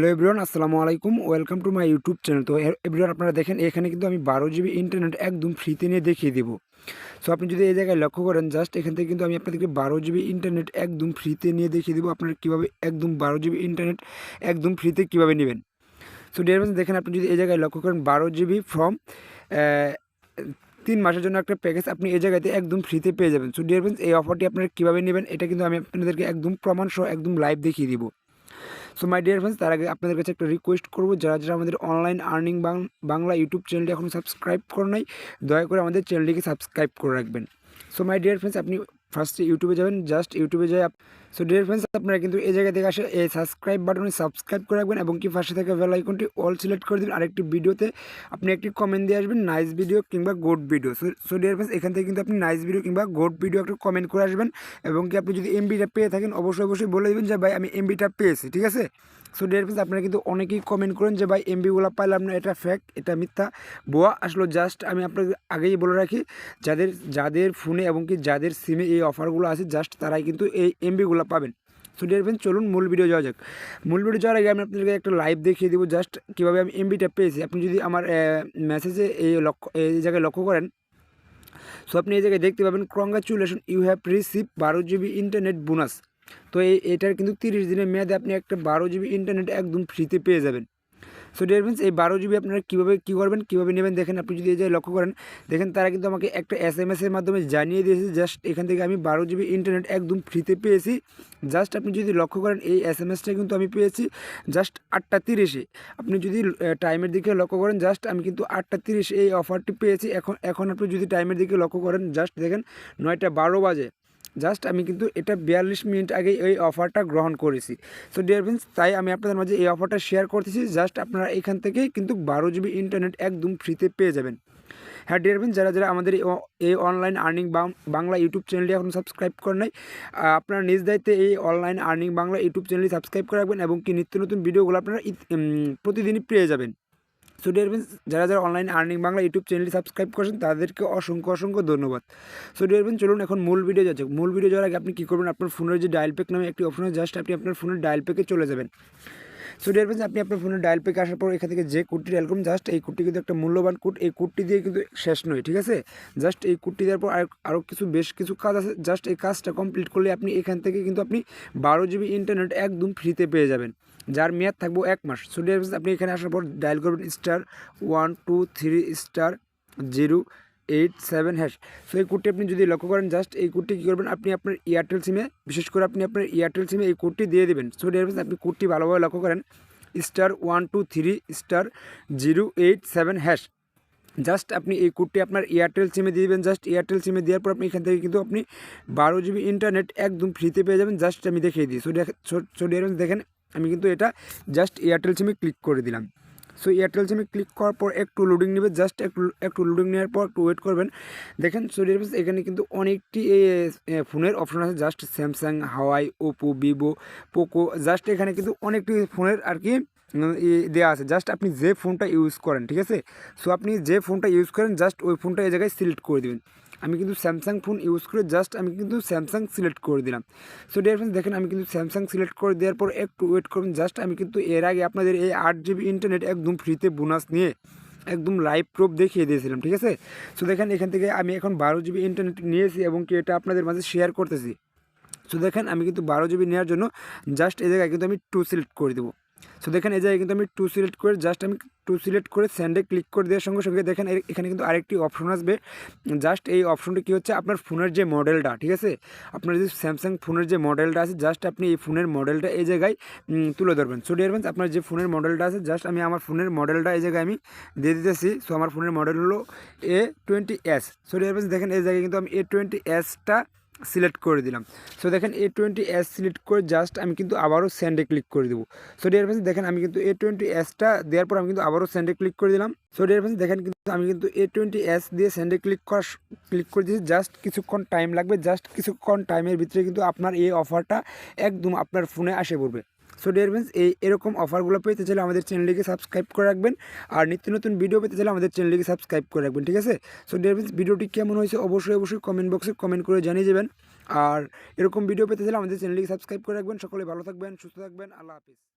Hello everyone, আসসালামু আলাইকুম। Welcome to my YouTube channel তো এভরিওয়ান আপনারা দেখেন, এখানে কিন্তু আমি বারো জিবি ইন্টারনেট একদম ফ্রিতে নিয়ে দেখিয়ে দেবো। সো আপনি যদি এই জায়গায় লক্ষ্য করেন জাস্ট এখান থেকে কিন্তু আমি আপনাদেরকে বারো জিবি ইন্টারনেট একদম ফ্রিতে নিয়ে দেখিয়ে দেবো। আপনারা কীভাবে একদম বারো জিবি ইন্টারনেট একদম ফ্রিতে কীভাবে নেবেন। সো ডিয়ারমেন্স দেখেন, আপনি যদি এই জায়গায় লক্ষ্য করেন, বারো জিবি ফ্রম তিন মাসের জন্য একটা প্যাকেজ আপনি এই জায়গাতে একদম ফ্রিতে পেয়ে যাবেন। সো ডিয়ারমেন্স এই অফারটি আপনারা কীভাবে নেবেন, এটা কিন্তু আমি আপনাদেরকে একদম প্রমাণ সহ একদম লাইভ দেখিয়ে দিব। সো মাই ডিয়ার ফ্রেন্ডস তার আগে আপনাদের কাছে একটা রিকোয়েস্ট করব, যারা যারা আমাদের অনলাইন আর্নিং বাংলা ইউটিউব চ্যানেলটি এখন সাবস্ক্রাইব করে নাই, দয়া করে আমাদের চ্যানেলটিকে সাবস্ক্রাইব করে রাখবেন। সো মাই ডিয়ার ফ্রেন্ডস আপনি ফার্স্টে ইউটিউবে যাবেন জাস্ট ইউটিউবে যাই সো ডিয়ার ফ্রেন্ডস আপনারা কিন্তু এই জায়গা থেকে আসে এই সাবস্ক্রাইব বাটনে সাবস্ক্রাইব করে রাখবেন এবং কি পাশে থাকা বেল আইকনটি অল সিলেক্ট করে দেবেন। আরেকটি ভিডিওতে আপনি একটি কমেন্ট দিয়ে আসবেন নাইস ভিডিও কিংবা good video so dear friends এখান থেকে কিন্তু আপনি নাইস ভিডিও কিংবা গুড ভিডিও একটা কমেন্ট করে আসবেন এবং কি আপনি যদি এমবিটা পেয়ে থাকেন, অবশ্যই অবশ্যই বলে দেবেন যে, ভাই, আমি এমবিটা পেয়েছি। ঠিক আছে? সো ডিয়ার ফ্রেন্ডস আপনারা কিন্তু অনেকেই কমেন্ট করেন যে, ভাই এমবিগুলো পাইলাম না, এটা ফ্যাক এটা মিথ্যা। বোয়া, আসলো জাস্ট আমি আপনাকে আগেই বলে রাখি, যাদের যাদের ফোনে এবং কি যাদের সিমে এই অফারগুলো আছে জাস্ট তারাই কিন্তু এই এমবিগুলো পাবেন। সো ডিয়ার চলুন মূল ভিডিও যাওয়া যাক। মূল ভিডিও যাওয়ার আগে আমি আপনাদেরকে একটা লাইভ দেখিয়ে দেবো। জাস্ট কীভাবে আমি এমবিটা পেয়েছি। আপনি যদি আমার মেসেজে এই লক্ষ্য এই জায়গায় লক্ষ্য করেন সো আপনি এই জায়গায় দেখতে পাবেন কংগ্রাচুলেশন ইউ হ্যাভ রিসিভ বারো জিবি ইন্টারনেট বোনাস তো এই, এটার কিন্তু তিরিশ দিনের মেয়াদে আপনি একটা বারো জিবি ইন্টারনেট একদম ফ্রিতে পেয়ে যাবেন। সো ডিয়ার ফ্রেন্ডস এই বারো জিবি আপনারা কীভাবে কী করবেন, কীভাবে নেবেন দেখেন, আপনি যদি এই জায়গায় লক্ষ্য করেন, দেখেন তারা কিন্তু আমাকে একটা এস এম এসের মাধ্যমে জানিয়ে দিয়েছে জাস্ট এখান থেকে আমি বারো জিবি ইন্টারনেট একদম ফ্রিতে পেয়েছি। জাস্ট আপনি যদি লক্ষ্য করেন, এই এস এম এসটা কিন্তু আমি পেয়েছি জাস্ট আটটা তিরিশে। আপনি যদি টাইমের দিকে লক্ষ্য করেন জাস্ট আমি কিন্তু আটটা তিরিশে এই অফারটি পেয়েছি। এখন এখন আপনি যদি টাইমের দিকে লক্ষ্য করেন জাস্ট দেখেন নয়টা বারো বাজে। জাস্ট আমি কিন্তু এটা বিয়াল্লিশ মিনিট আগে এই অফারটা গ্রহণ করেছি। সো ডিয়ার ফ্রেন্ডস তাই আমি আপনাদের মাঝে এই অফারটা শেয়ার করতেছি। জাস্ট আপনারা এখান থেকেই কিন্তু বারো জিবি ইন্টারনেট একদম ফ্রিতে পেয়ে যাবেন। হ্যাঁ ডিয়ার ফ্রেন্ডস যারা যারা আমাদের এই অনলাইন আর্নিং বাংলা ইউটিউব চ্যানেলটি এখন সাবস্ক্রাইব করেন নাই আপনারা নিজ দায়িত্বে এই অনলাইন আর্নিং বাংলা ইউটিউব চ্যানেলটি সাবস্ক্রাইব করে রাখবেন এবং কি নিত্য নতুন ভিডিওগুলো আপনারা প্রতিদিনই পেয়ে যাবেন। সো ডিয়ার ফ্রেন্ডস যারা যারা অনলাইন আর্নিং বাংলা ইউটিউব চ্যানেলটি সাবস্ক্রাইব করেছেন, তাদেরকে অসংখ্য অসংখ্য ধন্যবাদ। সো ডিয়ার ফ্রেন্ডস চলুন এখন মূল ভিডিও যাচ্ছে। মূল ভিডিও যাওয়ার আগে আপনি কী করবেন? আপনার ফোনের যে ডায়াল প্যাক নামে একটি অপশন জাস্ট আপনি আপনার ফোনের ডায়াল প্যাকে চলে যাবেন। সো ডিয়ার ফ্রেন্ডস আপনি আপনার ফোনের ডায়াল প্যাকে আসার পর এখান থেকে যে কোডটি ডায়াল করুন জাস্ট এই কোডটি কিন্তু একটা মূল্যবান কোড এই কোডটি দিয়ে কিন্তু শেষ নয়, ঠিক আছে? জাস্ট এই কোডটি দেওয়ার পর আরও কিছু, বেশ কিছু কাজ আছে জাস্ট এই কাজটা কমপ্লিট করলে আপনি এখান থেকে কিন্তু আপনি বারো জিবি ইন্টারনেট একদম ফ্রিতে পেয়ে যাবেন, যার মেয়াদ থাকব এক মাস। সো ডিয়ার ফ্রেন্ডস আপনি এখানে আসার পর ডায়াল করবেন star one two three star zero eight seven hash so এই কোডটি আপনি যদি লক্ষ্য করেন জাস্ট এই কোডটি কী করবেন, আপনি আপনার এয়ারটেল সিমে বিশেষ করে আপনি আপনার এয়ারটেল সিমে এই কোডটি দিয়ে দেবেন। সো ডিয়ার আপনি কোডটি ভালোভাবে লক্ষ্য করেন star one two three star zero eight seven hash just আপনি এই কোডটি আপনার এয়ারটেল সিমে দিয়ে দেবেন জাস্ট এয়ারটেল সিমে দেওয়ার পর আপনি এখান থেকে কিন্তু আপনি বারো জিবি ইন্টারনেট একদম ফ্রিতে পেয়ে যাবেন জাস্ট আমি দেখিয়ে দিই। সো দেখেন, আমি কিন্তু এটা জাস্ট এয়ারটেল সিমে ক্লিক করে দিলাম। সো এয়ারটেল সিমে ক্লিক করার পর একটু লোডিং নেবে জাস্ট একটু একটু লোডিং নেওয়ার পর একটু ওয়েট করবেন। দেখেন সো ডিয়ারফ্রেন্ডস এখানে কিন্তু অনেকটি ফোনের অপশন আছে just Samsung Huawei Oppo Vivo Poco just এখানে কিন্তু অনেকটি ফোনের আর কি দেওয়া আছে। জাস্ট আপনি যে ফোনটা ইউজ করেন, ঠিক আছে? সো আপনি যে ফোনটা ইউজ করেন জাস্ট ওই ফোনটা এই জায়গায় সিলেক্ট করে দেবেন। আমি কিন্তু স্যামসাং ফোন ইউজ করে জাস্ট আমি কিন্তু স্যামসাং সিলেক্ট করে দিলাম। সো ডিয়ার ফ্রেন্ডস দেখেন, আমি কিন্তু স্যামসাং সিলেক্ট করে দেওয়ার পর একটু ওয়েট করুন জাস্ট আমি কিন্তু এর আগে আপনাদের এই আট জিবি ইন্টারনেট একদম ফ্রিতে বোনাস নিয়ে একদম লাইভ প্রুফ দেখিয়ে দিয়েছিলাম, ঠিক আছে? সো দেখেন, এখান থেকে আমি এখন বারো জিবি ইন্টারনেট নিয়েছি এবং কি এটা আপনাদের মাঝে শেয়ার করতেছি। সো দেখেন, আমি কিন্তু বারো জিবি নেওয়ার জন্য জাস্ট এই জায়গায় কিন্তু আমি টু সিলেক্ট করে দেবো। সো দেখেন এই জায়গায় কিন্তু আমি টু সিলেক্ট করে জাস্ট আমি টু সিলেক্ট করে স্যান্ডে ক্লিক করে দেওয়ার সঙ্গে সঙ্গে দেখেন এখানে কিন্তু আরেকটি অপশন আসবে। জাস্ট এই অপশনটি কী হচ্ছে? আপনার ফোনের যে মডেলটা ঠিক আছে? আপনার যে স্যামসাং ফোনের যে মডেলটা আছে জাস্ট আপনি এই ফোনের মডেলটা এই জায়গায় তুলে ধরবেন। সো ডিয়ার আপনার যে ফোনের মডেলটা আছে জাস্ট আমি আমার ফোনের মডেলটা এই জায়গায় আমি দিয়ে দিতেছি। সো আমার ফোনের মডেল হলো A twenty S so dear দেখেন এই জায়গায় কিন্তু আমি এ টোয়েন্টি এসটা সিলেক্ট করে দিলাম। সো দেখেন এ টোয়েন্টি এস সিলেক্ট করে জাস্ট আমি কিন্তু আবারও স্যান্ডে ক্লিক করে দেবো। সো ডিয়ার দেখেন আমি কিন্তু এ টোয়েন্টি এসটা দেওয়ার পর আমি কিন্তু আবারও স্যান্ডে ক্লিক করে দিলাম। সো ডিয়ার দেখেন কিন্তু আমি কিন্তু এ টোয়েন্টি এস দিয়ে স্যান্ডে ক্লিক করা ক্লিক করে দিয়েছি। জাস্ট কিছুক্ষণ টাইম লাগবে। জাস্ট কিছুক্ষণ টাইমের ভিতরে কিন্তু আপনার এই অফারটা একদম আপনার ফোনে আসে পড়বে। সো ডিয়ার ফ্রেন্ডস এই এরকম অফারগুলো পেতে চাইলে আমাদের চ্যানেলটিকে সাবস্ক্রাইব করে রাখবেন। আর নিত্য নতুন ভিডিও পেতে চাইলে আমাদের চ্যানেলটিকে সাবস্ক্রাইব করে রাখবেন, ঠিক আছে? সো ডিয়ার ফ্রেন্ডস ভিডিওটি কেমন হয়েছে অবশ্যই অবশ্যই কমেন্ট বক্সে কমেন্ট করে জানিয়ে যাবেন আর এরকম ভিডিও পেতে চাইলে আমাদের চ্যানেলটিকে সাবস্ক্রাইব করে রাখবেন। সকলে ভালো থাকবেন, সুস্থ থাকবেন, আল্লাহ হাফিজ।